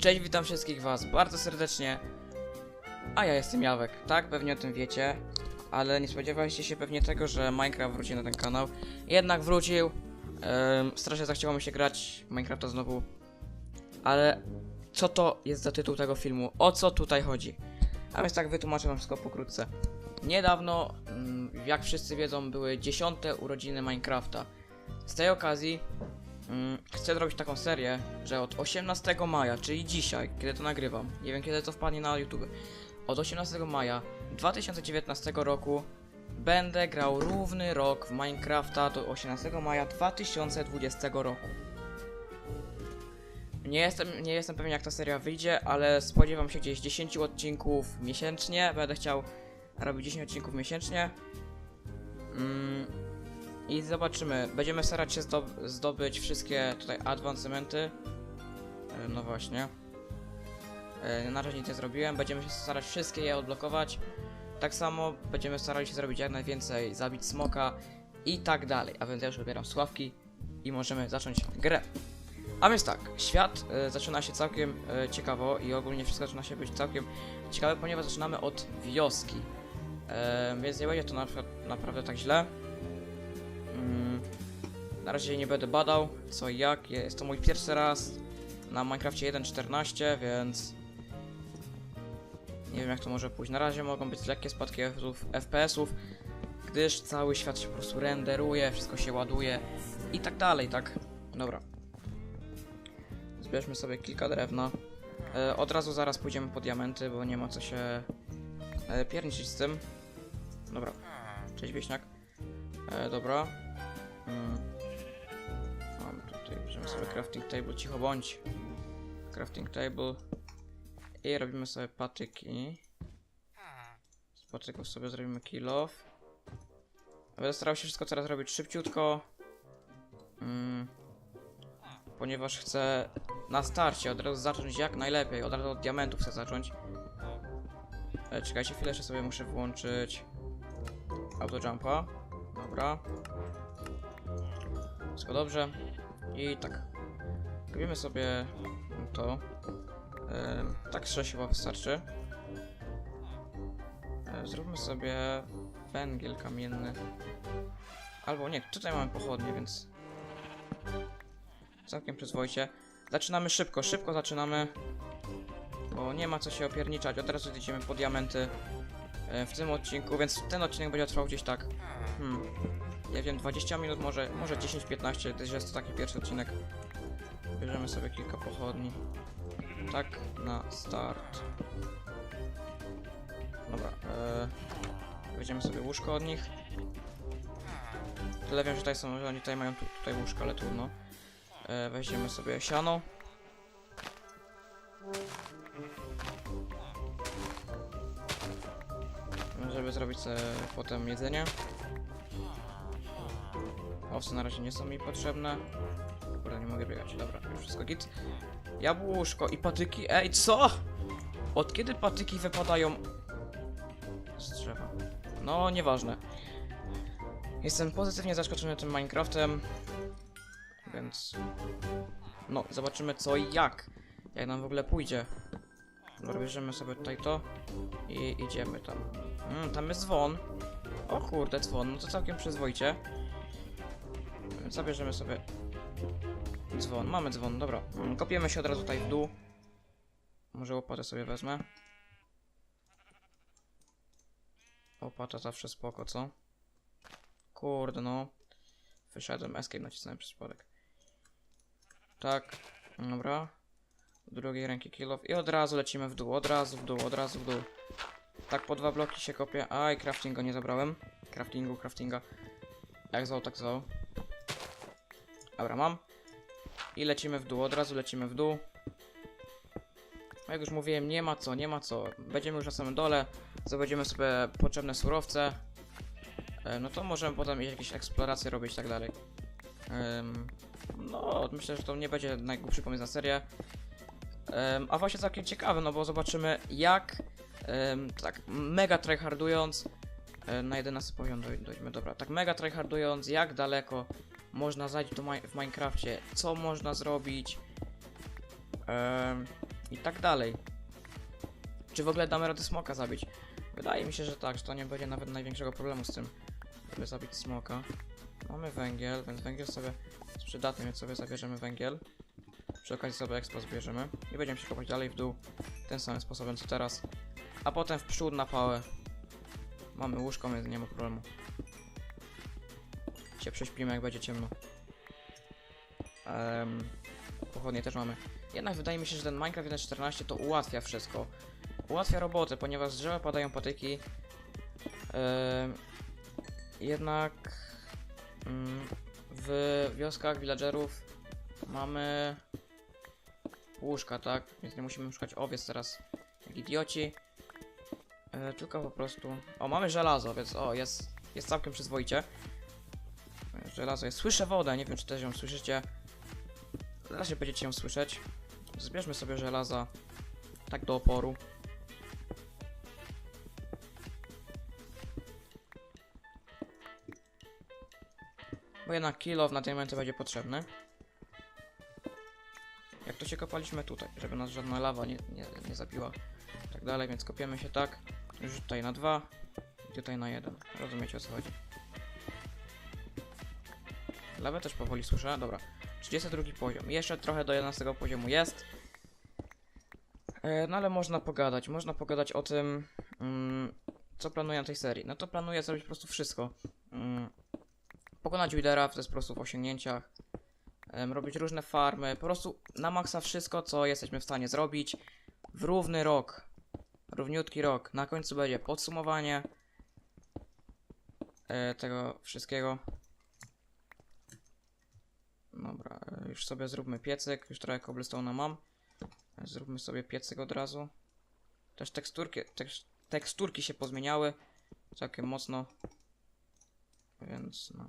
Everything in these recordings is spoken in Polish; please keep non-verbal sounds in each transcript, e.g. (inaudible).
Cześć, witam wszystkich was bardzo serdecznie. A ja jestem Jawek, tak? Pewnie o tym wiecie. Ale nie spodziewaliście się pewnie tego, że Minecraft wróci na ten kanał. Jednak wrócił. Ym, strasznie zachciało mi się grać Minecrafta znowu. Ale co to jest za tytuł tego filmu? O co tutaj chodzi? A więc tak wytłumaczę wam wszystko pokrótce. Niedawno, mm, jak wszyscy wiedzą, były dziesiąte urodziny Minecrafta. Z tej okazji chcę zrobić taką serię, że od 18 maja, czyli dzisiaj, kiedy to nagrywam, nie wiem kiedy to wpadnie na YouTube, od 18 maja 2019 roku będę grał równy rok w Minecrafta do 18 maja 2020 roku. Nie jestem, nie jestem pewien jak ta seria wyjdzie, ale spodziewam się gdzieś 10 odcinków miesięcznie, będę chciał robić 10 odcinków miesięcznie. Mm, i zobaczymy. Będziemy starać się zdob zdobyć wszystkie tutaj advancementy. E, No właśnie. E, Na razie nic nie zrobiłem. Będziemy się starać wszystkie je odblokować. Tak samo będziemy starali się zrobić jak najwięcej, zabić smoka i tak dalej. A więc ja już wybieram sławki i możemy zacząć grę. A więc tak, świat e, zaczyna się całkiem ciekawo i ogólnie wszystko zaczyna się być całkiem ciekawe, ponieważ zaczynamy od wioski. Więc nie będzie to na naprawdę tak źle. Na razie nie będę badał co i jak. Jest to mój pierwszy raz na Minecrafcie 1.14, więc nie wiem jak to może pójść. Na razie mogą być lekkie spadki FPS-ów, gdyż cały świat się po prostu renderuje, wszystko się ładuje i tak dalej, tak? Dobra. Zbierzmy sobie kilka drewna. E, od razu zaraz pójdziemy po diamenty, bo nie ma co się e, pierniczyć z tym. Dobra. Cześć wieśniak. E, dobra. Mm. Bierzemy sobie crafting table, cicho bądź. Crafting table. I robimy sobie patyki. Z patyków sobie zrobimy kill off. Będę starał się wszystko teraz robić szybciutko. Mm. Ponieważ chcę na starcie od razu zacząć jak najlepiej. Od razu od diamentów chcę zacząć. E, czekajcie chwilę, jeszcze sobie muszę włączyć auto jumpa. Dobra. Wszystko dobrze. I tak. Robimy sobie to. Ym, tak 6 chyba wystarczy. E, Zróbmy sobie węgiel kamienny. Albo nie, tutaj mamy pochodnie, więc całkiem przyzwoicie. Zaczynamy szybko, szybko zaczynamy. Bo nie ma co się opierniczać. Od razu idziemy po diamenty e, w tym odcinku, więc ten odcinek będzie trwał gdzieś tak. Hmm. Nie wiem, 20 minut, może, może 10-15, gdyż jest to taki pierwszy odcinek. Bierzemy sobie kilka pochodni. Tak, na start. Dobra, e, weźmiemy sobie łóżko od nich. Tyle wiem, że tutaj są, że oni tutaj mają tu, tutaj łóżko, ale trudno. E, weźmiemy sobie siano. Żeby zrobić sobie potem jedzenie. Owce na razie nie są mi potrzebne. Kurde, nie mogę biegać. Dobra, już wszystko git. Jabłuszko i patyki. Ej, co? Od kiedy patyki wypadają z drzewa? No, nieważne. Jestem pozytywnie zaskoczony tym Minecraftem. Więc... No, zobaczymy co i jak. Jak nam w ogóle pójdzie. Dobra, bierzemy sobie tutaj to. I idziemy tam. Mm, tam jest dzwon. O kurde, dzwon. No to całkiem przyzwoicie. Zabierzemy sobie dzwon. Mamy dzwon, dobra. Mm, Kopiemy się od razu tutaj w dół. Może łopatę sobie wezmę. Łopata zawsze spoko, co? Kurde, no. Wyszedłem, escape nacisnąłem przez przypadek. Tak, dobra. Drugiej ręki kill off. I od razu lecimy w dół, od razu w dół, od razu w dół. Tak po dwa bloki się kopię. Aj, craftinga nie zabrałem. Craftingu, craftinga. Jak zwał, tak zwał. Dobra, mam. I lecimy w dół, od razu lecimy w dół. Jak już mówiłem, nie ma co, nie ma co. Będziemy już na samym dole, zdobędziemy sobie potrzebne surowce. E, No to możemy potem jakieś eksploracje robić i tak dalej. No, myślę, że to nie będzie najgłupszy pomysł na serię. A właśnie całkiem ciekawe, no bo zobaczymy jak tak mega tryhardując e, na 11 poziom doj dojdziemy, dobra, tak mega tryhardując, jak daleko można mi w Minecrafcie, co można zrobić. I tak dalej. Czy w ogóle damy radę smoka zabić? Wydaje mi się, że tak, że to nie będzie nawet największego problemu z tym, żeby zabić smoka. Mamy węgiel, więc węgiel sobie jest przydatny, więc sobie zabierzemy węgiel. Przy okazji sobie expo zbierzemy i będziemy się kopać dalej w dół tym samym sposobem co teraz. A potem w przód na pałę. Mamy łóżko, więc nie ma problemu. Się prześpimy jak będzie ciemno. Um, pochodnie też mamy. Jednak wydaje mi się, że ten Minecraft 1.14 to ułatwia wszystko. Ułatwia robotę, ponieważ drzewa padają patyki. Em, jednak mm, w wioskach villagerów mamy łóżka, tak? Więc nie musimy szukać owiec teraz jak idioci. E, tylko po prostu. O, mamy żelazo, więc o, jest, jest całkiem przyzwoicie. Żelazo jest. Słyszę wodę, nie wiem czy też ją słyszycie. Zaraz się będziecie ją słyszeć. Zbierzmy sobie żelaza. Tak do oporu. Bo jednak kilow na diamenty będzie potrzebny. Jak to się kopaliśmy tutaj, żeby nas żadna lawa nie, nie, nie zabiła. Tak dalej, więc kopiemy się tak. Już tutaj na dwa i tutaj na jeden. Rozumiecie o co chodzi. Lawę też powoli słyszę. Dobra. 32 poziom. Jeszcze trochę do 11 poziomu jest. E, No ale można pogadać. Można pogadać o tym, mm, co planuję na tej serii. No to planuję zrobić po prostu wszystko. Mm, Pokonać Widera w po prostu w osiągnięciach. Robić różne farmy. Po prostu na maksa wszystko, co jesteśmy w stanie zrobić. W równy rok. Równiutki rok. Na końcu będzie podsumowanie e, tego wszystkiego. Dobra, już sobie zróbmy piecyk. Już trochę cobblestone'a mam. Zróbmy sobie piecyk od razu. Też teksturki, teksz, teksturki się pozmieniały. Całkiem mocno. Więc no.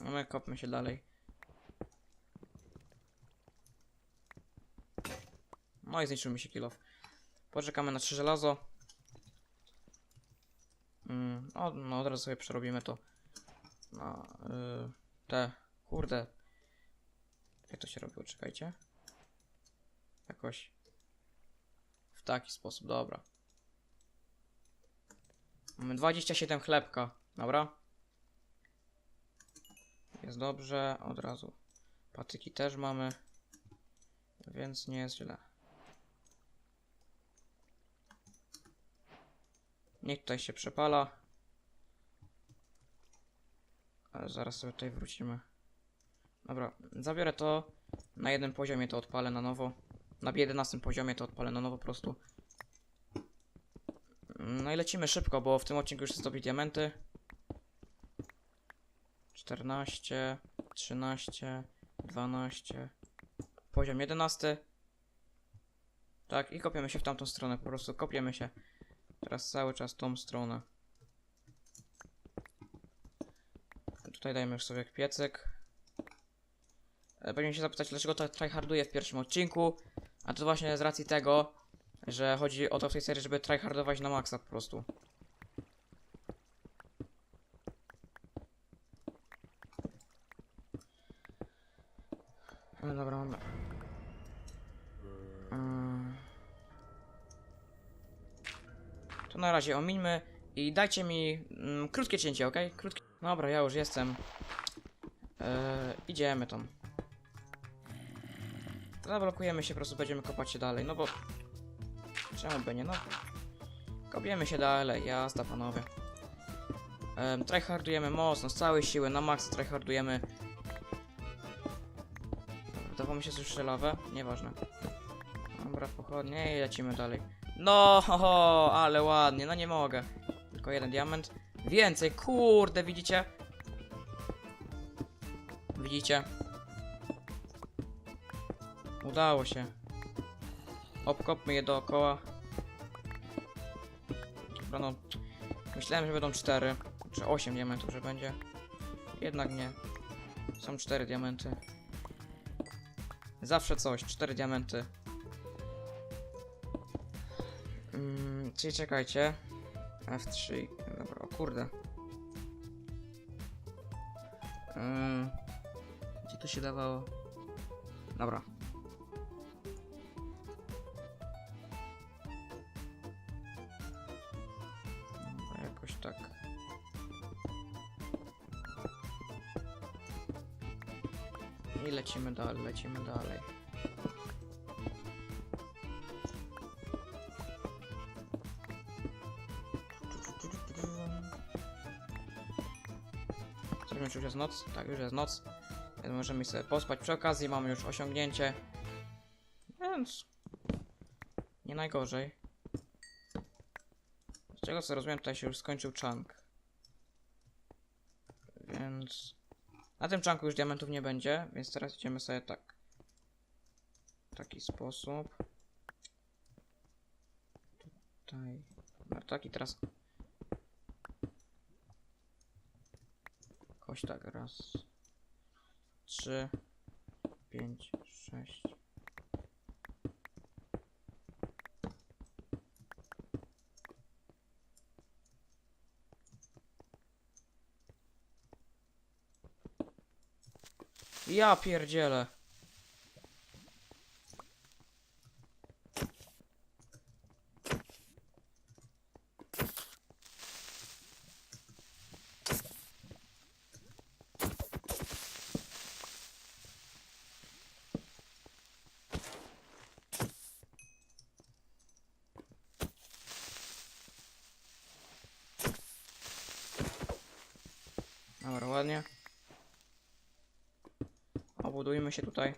No my kopmy się dalej. No i zniszczył mi się kilof. Poczekamy na trzy żelazo. Mm, no, no od razu sobie przerobimy to na y, te. Kurde. Jak to się robiło? Czekajcie. Jakoś w taki sposób, dobra. Mamy 27 chlebka, dobra? Jest dobrze, od razu. Patyki też mamy, więc nie jest źle. Niech tutaj się przepala. Ale zaraz sobie tutaj wrócimy. Dobra, zabiorę to. Na jednym poziomie to odpalę na nowo. Na 11 poziomie to odpalę na nowo po prostu. No i lecimy szybko, bo w tym odcinku już chcę zdobyć diamenty. 14, 13, 12, poziom 11. Tak, i kopiemy się w tamtą stronę, po prostu kopiemy się. Teraz cały czas tą stronę. Tutaj dajemy już sobie piecyk. E, Będziemy się zapytać, dlaczego to tryharduję w pierwszym odcinku. A to właśnie z racji tego, że chodzi o to w tej serii, żeby tryhardować na maksa po prostu. No dobra, mamy. Mm. To na razie omińmy i dajcie mi mm, krótkie cięcie, ok? Krótkie. Dobra, ja już jestem. Idziemy tam. Zablokujemy się, po prostu będziemy kopać się dalej, no bo... Czemu by nie, no? Kopiemy się dalej, jazda panowie. Um, tryhardujemy mocno, z całej siły, na max tryhardujemy. Wydawało mi się, że już lawę? Nieważne. Dobra, pochodnie i lecimy dalej. No, ho, ale ładnie, no nie mogę. Tylko jeden diament. Więcej, kurde, widzicie? Widzicie? Udało się. Obkopmy je dookoła. Dobra, no. Myślałem, że będą 4 czy 8 diamentów, że będzie. Jednak nie. Są 4 diamenty. Zawsze coś, 4 diamenty. Mm, czyli czekajcie. F3. Dobra, o kurde. Mm, gdzie to się dawało? Dobra. Lecimy dalej, lecimy dalej. Zrobimy, czy już jest noc? Tak, już jest noc. Więc możemy sobie pospać przy okazji, mamy już osiągnięcie. Więc... Nie najgorzej. Z czego co rozumiem, tutaj się już skończył chunk. Więc... Na tym chunku już diamentów nie będzie, więc teraz idziemy sobie tak. W taki sposób. Tutaj. No tak i teraz... Kość tak, raz. Trzy. Pięć, sześć. Ja pierdzielę. Dobra, ładnie. Obudujmy się tutaj.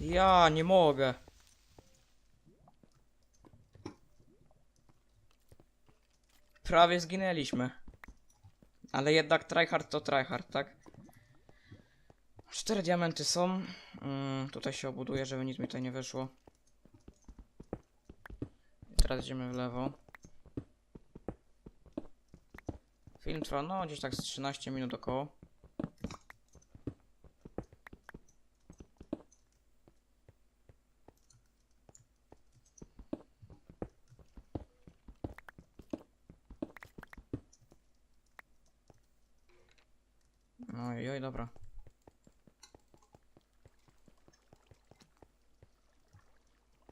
Ja nie mogę. Prawie zginęliśmy. Ale jednak tryhard to tryhard, tak? Cztery diamenty są. Mm, tutaj się obuduję, żeby nic mi tutaj nie wyszło. I teraz idziemy w lewo. Film trwa, no gdzieś tak z 13 minut około. Oj, oj, dobra.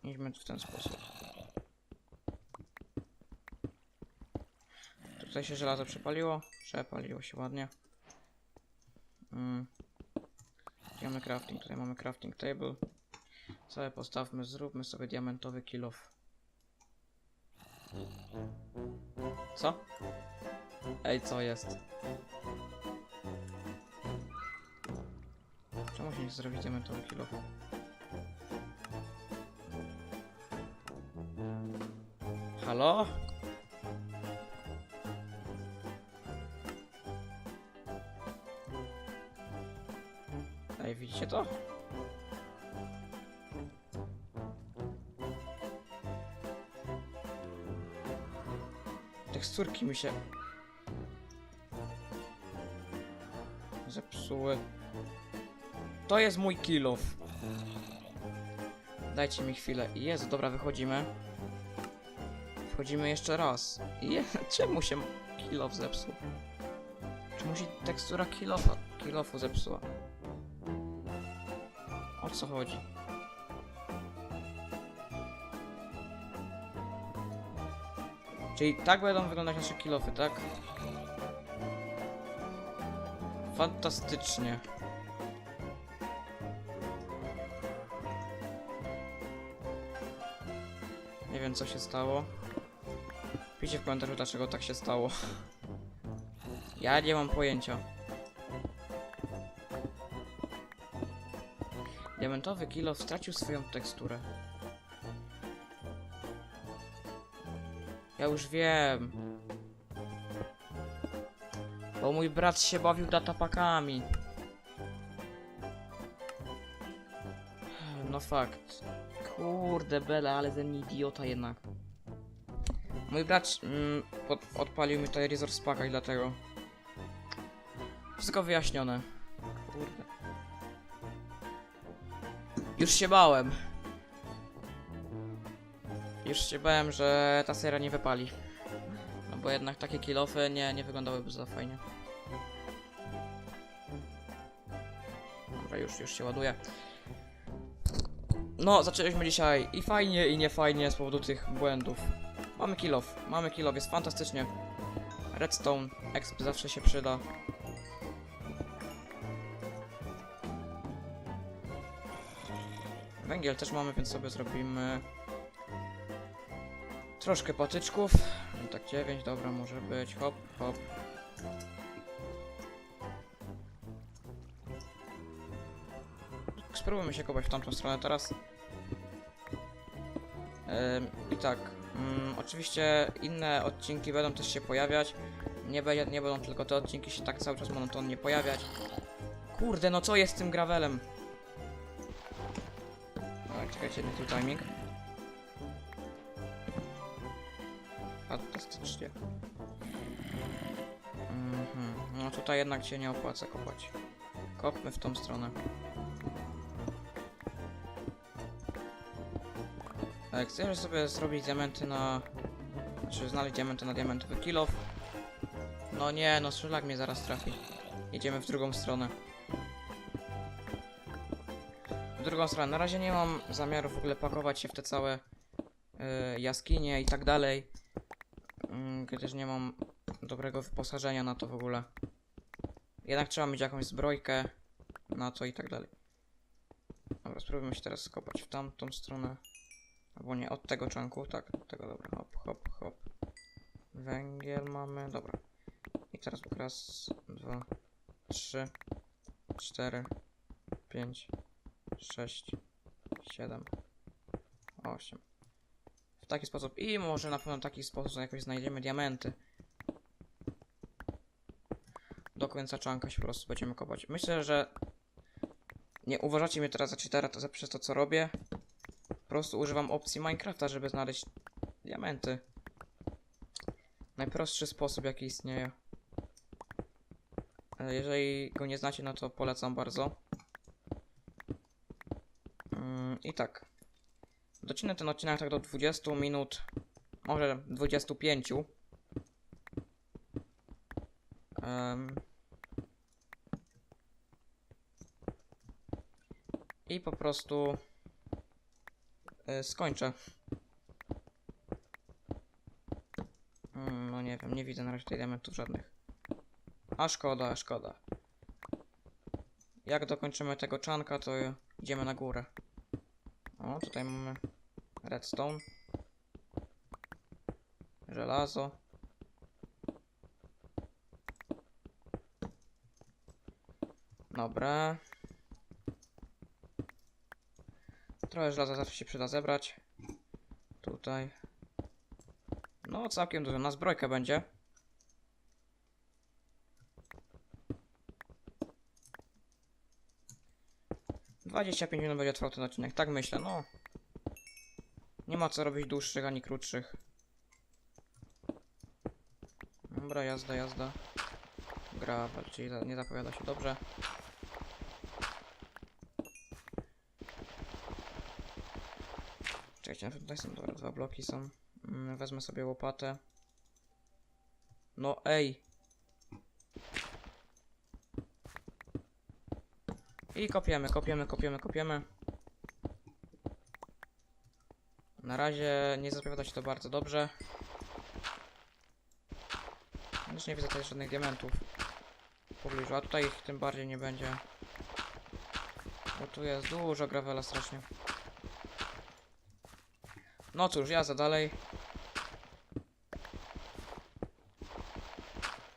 Idźmy w ten sposób. Tutaj się żelazo przepaliło. Przepaliło się ładnie. Mm. Mamy crafting? Tutaj mamy crafting table. Sobie postawmy, zróbmy sobie diamentowy kill off. Co? Ej, co jest? Czemu się nie zrobić diamentowy kill off? Halo? Ej, widzicie to? Teksturki mi się zepsuły. To jest mój kill off. Dajcie mi chwilę. Jest, dobra, wychodzimy. Wchodzimy jeszcze raz. Je, (laughs) czemu się kill off zepsuł? Czemu się tekstura kill offu zepsuła? O co chodzi? Czyli tak będą wyglądać nasze kill offy, tak? Fantastycznie. Nie wiem co się stało. Piszcie w komentarzu dlaczego tak się stało. Ja nie mam pojęcia. Diamentowy kilo stracił swoją teksturę. Ja już wiem. Bo mój brat się bawił datapakami. No fakt. Kurde bele, ale ten idiota jednak. Mój brat mm, pod, odpalił mi tutaj Resource Packa i dlatego. Wszystko wyjaśnione. Kurde. Już się bałem. Już się bałem, że ta seria nie wypali. No bo jednak takie kilofy nie, nie wyglądałyby za fajnie. Dobra, już, już się ładuje. No, zaczęliśmy dzisiaj i fajnie, i nie fajnie z powodu tych błędów. Mamy kilof, mamy kilof, jest fantastycznie. Redstone, exp zawsze się przyda. Węgiel też mamy, więc sobie zrobimy troszkę patyczków. No tak 9, dobra, może być. Hop, hop. Spróbujmy się kopać w tamtą stronę teraz. I tak, mm, oczywiście inne odcinki będą też się pojawiać. Nie, be, nie będą tylko te odcinki się tak cały czas monotonnie pojawiać. Kurde, no co jest z tym gravelem? Tak, czekajcie, nie tu timing. Fantastycznie. Mhm. No tutaj jednak się nie opłaca kopać. Kopmy w tą stronę. Jak chcesz sobie zrobić diamenty na... Znaczy znaleźć diamenty na diamentowy kilof. No nie, no strzelak mnie zaraz trafi. Jedziemy w drugą stronę. W drugą stronę. Na razie nie mam zamiaru w ogóle pakować się w te całe y, jaskinie i tak dalej. Mm, gdyż nie mam dobrego wyposażenia na to w ogóle. Jednak trzeba mieć jakąś zbrojkę na to i tak dalej. Dobra, spróbujmy się teraz skopać w tamtą stronę. Albo nie, od tego czanku, tak, od tego, dobra, hop, hop, hop. Węgiel mamy, dobra. I teraz raz, dwa, trzy, cztery, pięć, sześć, siedem, osiem. W taki sposób. I może na pewno w taki sposób jakoś znajdziemy diamenty. Do końca czanka się po prostu będziemy kopać. Myślę, że nie uważacie mnie teraz za cheatera to za przez to co robię. Po prostu używam opcji Minecrafta, żeby znaleźć diamenty. Najprostszy sposób jaki istnieje. Jeżeli go nie znacie, no to polecam bardzo. Mm, I tak. Docinę ten odcinek tak do 20 minut, może 25. Em. I po prostu skończę. Mm, no nie wiem, nie widzę na razie tych żadnych. A szkoda, szkoda. Jak dokończymy tego czanka, to idziemy na górę. O, tutaj mamy redstone. Żelazo. Dobra. Trochę żelaza zawsze się przyda zebrać. Tutaj. No, całkiem dużo. Na zbrojkę będzie. Dwadzieścia pięć minut będzie trwał ten odcinek, tak myślę, no. Nie ma co robić dłuższych ani krótszych. Dobra, jazda, jazda. Gra, za- nie zapowiada się dobrze. Czekajcie, tutaj są dobra, dwa bloki są. Mm, Wezmę sobie łopatę. No ej! I kopiemy, kopiemy, kopiemy, kopiemy. Na razie nie zapowiada się to bardzo dobrze. Już nie widzę tutaj żadnych diamentów w pobliżu, a tutaj ich tym bardziej nie będzie. Bo tu jest dużo gravela strasznie. No cóż, jazda dalej.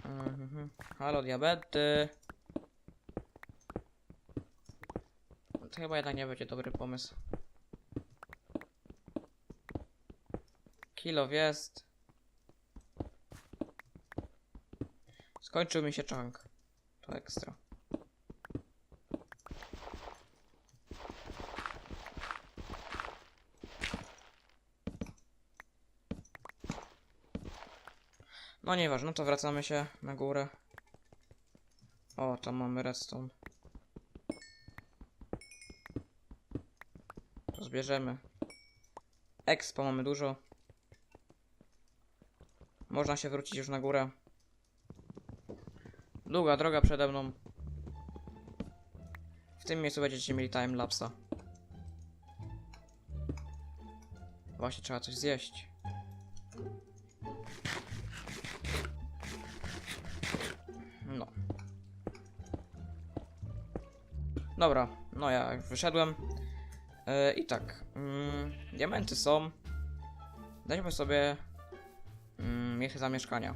Mhm. Halo, diabety. To chyba jednak nie będzie dobry pomysł. Kilo jest. Skończył mi się czank. To ekstra. No nieważne, no to wracamy się na górę. O, tam mamy redstone. To zbierzemy. Expo mamy dużo. Można się wrócić już na górę. Długa droga przede mną. W tym miejscu będziecie mieli timelapsa. Właśnie trzeba coś zjeść. Dobra, no ja wyszedłem. E, I tak, mm, diamenty są. Weźmy sobie miejsce zamieszkania.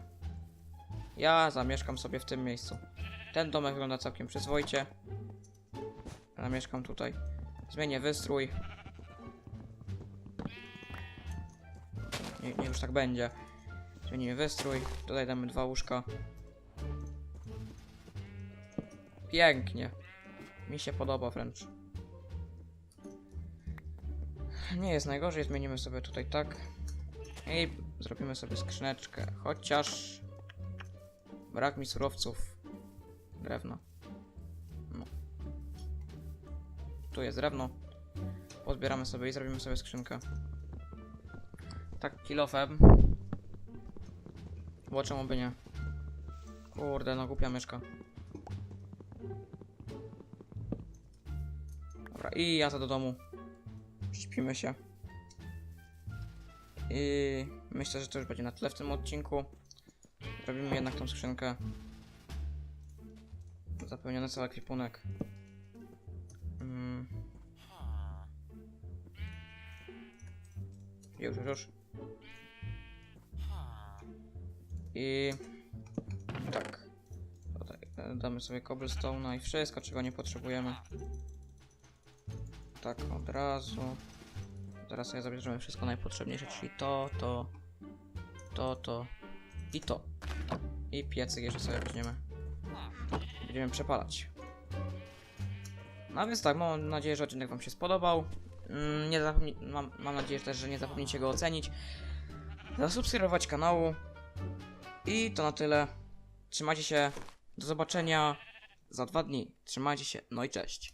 Ja zamieszkam sobie w tym miejscu. Ten domek wygląda całkiem przyzwoicie. Zamieszkam tutaj. Zmienię wystrój. Nie, nie już tak będzie. Zmienimy wystrój. Tutaj damy dwa łóżka. Pięknie. Mi się podoba wręcz. Nie jest najgorzej, zmienimy sobie tutaj tak. I zrobimy sobie skrzyneczkę. Chociaż brak mi surowców. Drewna. No. Tu jest drewno. Pozbieramy sobie i zrobimy sobie skrzynkę. Tak kilofem. Bo czemu by nie? Kurde, no głupia myszka. Dobra, i ja to do domu. Śpimy się. I myślę, że to już będzie na tyle w tym odcinku. Robimy jednak tą skrzynkę. Zapełniony cały ekwipunek. Mm. Już, już, już. I tak. E, damy sobie cobblestone'a i wszystko, czego nie potrzebujemy. Tak, od razu. Zaraz sobie zabierzemy wszystko najpotrzebniejsze, czyli to, to, to, to i to. I piecyk jeszcze sobie weźmiemy. Będziemy przepalać. No więc tak, mam nadzieję, że odcinek Wam się spodobał. Mm, Nie mam, mam nadzieję też, że nie zapomnijcie go ocenić. Zasubskrybować kanału. I to na tyle. Trzymajcie się. Do zobaczenia za dwa dni. Trzymajcie się. No i cześć.